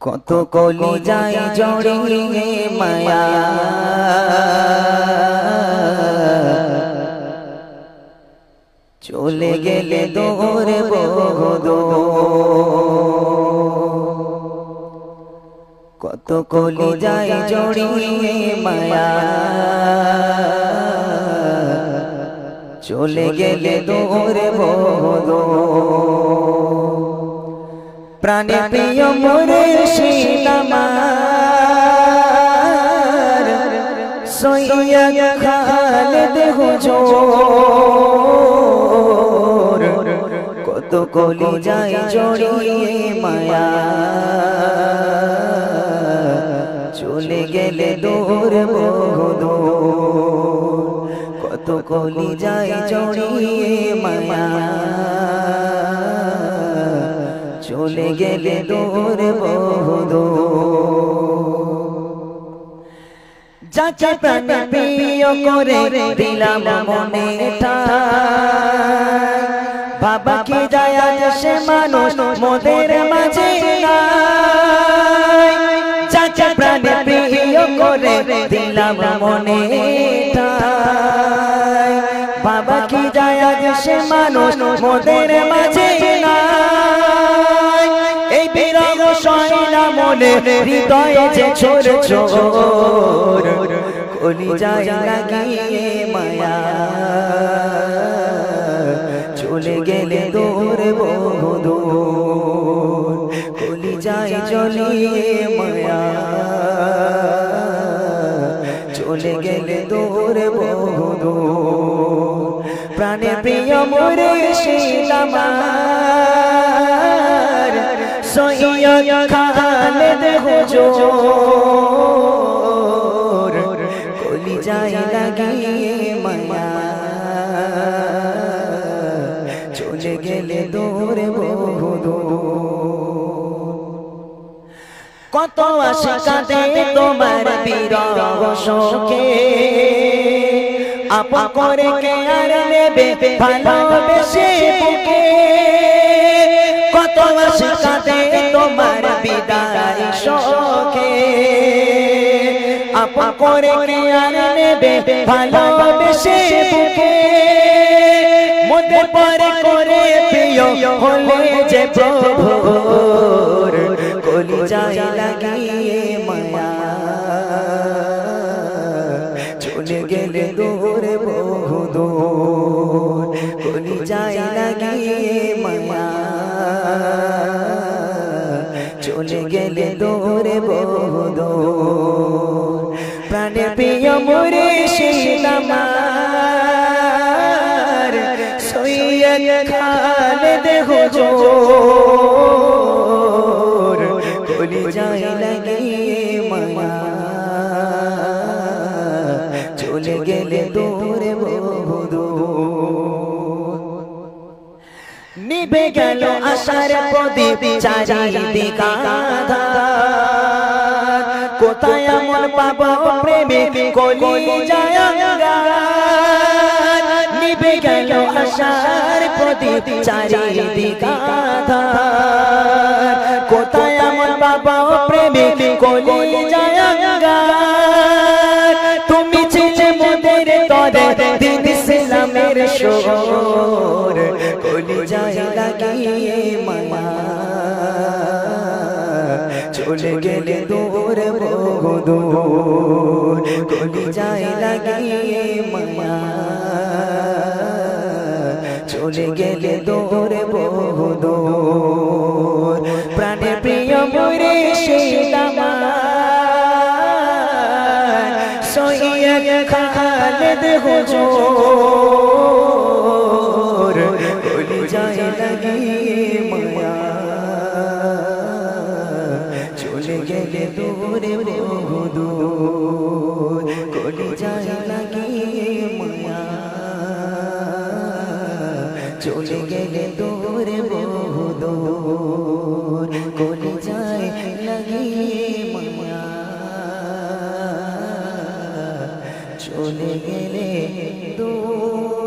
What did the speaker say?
কত কলি যাই জড়িয়ে মায়া। চলে গেলে দৌড়ে বহুদো। কত কলি যাই জড়িয়ে মায়া। চলে গেলে দৌড়ে বহুদো। প্রাণে প্রিয় মোরে শীলামার সৈয়া খালেদ হুজুর। কত কলি যাই জড়িয়ে মায়া। চলে গেলে দূর বহুদূর কত কলি যাই জড়িয়ে মায়া। চলে গেলে দূর বহুদূর যাকে প্রাণ প্রিয় করে দিলাম মনে বাবা কি যায় সে মানুষ মোদের মাঝে। যাকে প্রাণ প্রিয় করে দিলাম মনে বাবা কি যায় সে মানুষ মোদের মাঝে মনে হৃদয়ে যে ছোর ছোর কলি যায় লাগিয়ে মায়া। চলে গেলে দূর বহুদূর কলি যায় চলিয়ে মায়া। চলে গেলে দূর বহুদূর প্রাণে প্রিয় মোরে শিলামার সৈয়দ খালেদ হুজুর কলি যায় লাগিয়ে মায়া। চলে গেলে দূরে। বহুদূর কত আশা কাঁদে তোমার বিরহ শোকে। আপন করে কে আর নেবে ভালোবেসে বুকে। কত আশা কাঁদে তোমার বিদায়। করে নেবে? ভালোবেসে বুকে মোদের পরে করে হলে যে প্রভুর কলি লাগিয়ে মায়া। চলে গেলে বহুদূর কলি লাগিয়ে মায়া। চলে গেলে প্রিয় মরে শীলামার সৈয়দ খালেদ হুজুর কলি যায় লাগিয়ে মায়া। চলে গেলে দূরে বহুদূর নিভে গেল আশার প্রদীপ, চারিদিক আধার কোথায় এমন পাবো প্রেমে কলি যায় নিভে গেল আশার প্রদীপ চারিদিক কোথায় এমন পাবো প্রেমে কলি যায় তুমি ছিলে মোদের তরে, দিন ইসলামের শোর কলি যায় লাগিয়ে মায়া। চলে গেলে দূর বহুদূর কলি যায় লাগিয়ে মায়া চলে গেলে দূর বহুদূর প্রাণে প্রিয় মরে শীতামার সৈয়দ খালেদ হুজুর কলি যায় লাগিয়ে মায়া চলে গেলে দূরে বহুদূর चले गेले दूर बहु दो जाए लगी मनिया चले गेले दूर।